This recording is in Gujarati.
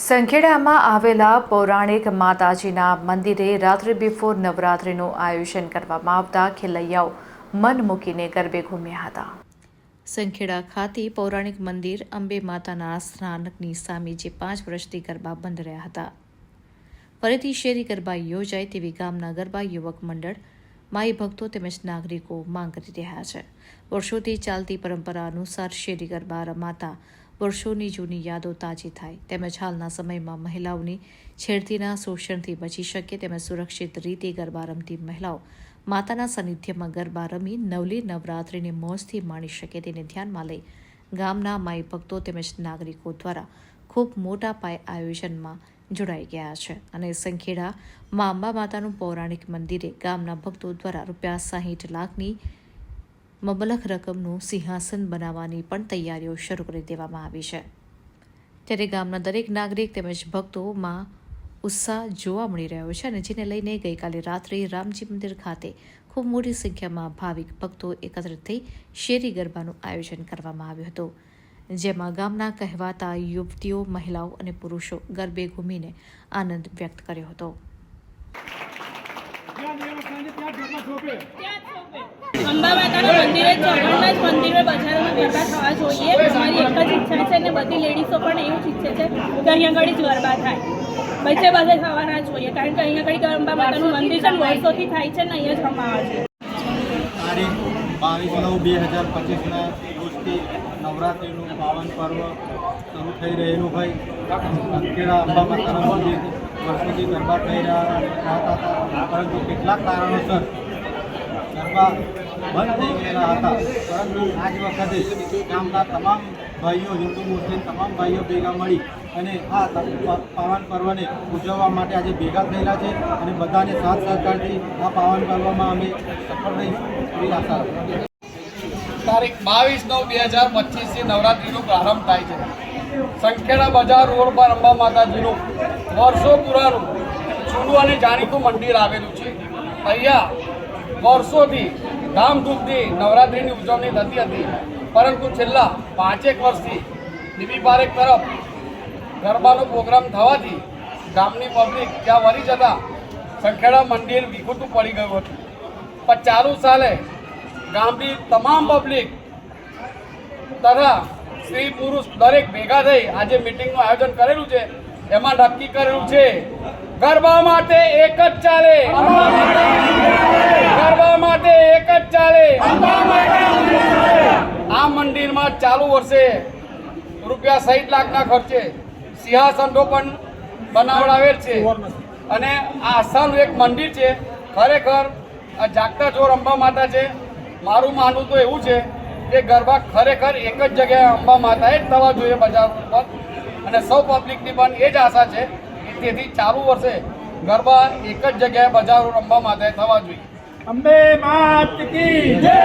સંખેડામાં આવેલા પૌરાણિક માતાજીના મંદિરે રાત્રિ બિફોર નવરાત્રિનું આયોજન કરવામાં આવતા ખેલૈયાઓ મન મૂકીને ગરબે ઘૂમ્યા હતા. સંખેડા ખાતે પૌરાણિક મંદિર અંબે માતાના સ્નાનકની સામે જે પાંચ વર્ષથી ગરબા બંધ રહ્યા હતા. ફરીથી શેરી ગરબા યોજાય તેવી ગામના ગરબા યુવક મંડળ માઈ ભક્તો તેમજ નાગરિકો માંગ કરી રહ્યા છે. વર્ષોથી ચાલતી પરંપરા અનુસાર શેરી ગરબા રમાતા વર્ષોની જૂની યાદો તાજી થાય. તેમજ હાલના સમયમાં મહિલાઓની છેડતીના શોષણથી બચી શકે તેમજ સુરક્ષિત રીતે ગરબા રમતી મહિલાઓ માતાના સાનિધ્યમાં ગરબા રમી નવલી નવરાત્રિની મોજથી માણી શકે તેને ધ્યાનમાં લઈ ગામના માઈ ભક્તો તેમજ નાગરિકો દ્વારા ખૂબ મોટા પાયે આયોજનમાં જોડાઈ ગયા છે. અને સંખેડા મા અંબા માતાનું પૌરાણિક મંદિરે ગામના ભક્તો દ્વારા રૂપિયા સાહીઠ લાખની મબલખ રકમનું સિંહાસન બનાવવાની પણ તૈયારીઓ શરૂ કરી દેવામાં આવી છે. ત્યારે ગામના દરેક નાગરિક તેમજ ભક્તોમાં ઉત્સાહ જોવા મળી રહ્યો છે અને જેને લઈને ગઈકાલે રાત્રે રામજી મંદિર ખાતે ખૂબ મોટી સંખ્યામાં ભાવિક ભક્તો એકત્રિત થઈ શેરી ગરબાનું આયોજન કરવામાં આવ્યું હતું. જેમાં ગામના કહેવાતા યુવતીઓ, મહિલાઓ અને પુરુષો ગરબે ઘૂમીને આનંદ વ્યક્ત કર્યો હતો. અંબા માતાના મંદિરે ચોરણના જ મંદિરે બજારોમાં ગરબા થવા જોઈએ. અમારી એક જ ઈચ્છા છે અને બધી લેડીઝો પણ એવું જ ઈચ્છે છે કે અહીંયા આગળ જ ગરબા થાય. બચે બધે થવાના જોઈએ, કારણ કે અહીંયા આગળ ગરબા માતાનું મંદિર છે વર્ષોથી થાય છે ને અહીંયા જ રમાવા છે. બાવીસ નવ બે હજાર પચીસના રોજથી નવરાત્રિનું પાવન પર્વ શરૂ થઈ રહેલું હોય. અંકેડા અંબા મંદિર વર્ષોથી ગરબા થઈ રહ્યા હતા, પરંતુ કેટલાક કારણોસર ગરબા બંધ થઈ ગયેલા હતા. પરંતુ આજ વખતે ગામના તમામ ભાઈઓ, હિન્દુ, મુસ્લિમ તમામ ભાઈઓ ભેગા મળી અને આ પાવન પર્વને ઉજવવા માટે આજે ભેગા થયેલા છે અને બધાને સાથ સહકારથી આ પાવન પર્વમાં અમે સફળ રહીશું એવી આશા તારીખ બાવીસ નવ બે હજાર પચીસથી નવરાત્રિનો પ્રારંભ થાય છે. સંખેડા બજાર રોડ પર અંબા માતાજીનું વર્ષો પુરાણું જૂનું અને જાણીતું મંદિર આવેલું છે. અહીંયા વર્ષોથી ધામધૂમથી નવરાત્રિની ઉજવણી થતી હતી. પરંતુ છેલ્લા પાંચેક વર્ષથી બીબી પારેખ તરફ ગરબાનો પ્રોગ્રામ થવાથી ગામની પબ્લિક ત્યાં વળી જતાં સંખેડા મંદિર વિખૂટું પડી ગયું હતું. પણ ચાલુ સાલે ગામની તમામ પબ્લિક તથા સ્ત્રી પુરુષ દરેક ભેગા થઈ આજે મિટિંગનું આયોજન કરેલું છે. એમાં નક્કી કરેલું છે, ગરબા માટે એક જ ચાલે. માટે એક જ ચાલે. આ મંદિરમાં ચાલુ વર્ષે રૂપિયા સાઠ લાખના ખર્ચે સિંહાસનો પણ બનાવડાવેલ છે. અને આ આસ્થાનું એક મંદિર છે. ખરેખર આ જાગતા ચોર અંબા માતા છે. મારું માનવું તો એવું છે કે ગરબા ખરેખર એક જ જગ્યાએ અંબા માતાએ જ થવા જોઈએ બજાર ઉપર. અને સૌ પબ્લિકની પણ એ જ આશા છે કે તેથી ચાલુ વર્ષે ગરબા એક જ જગ્યાએ બજારો અંબા માતાએ થવા જોઈએ. અંબે માત કી જય!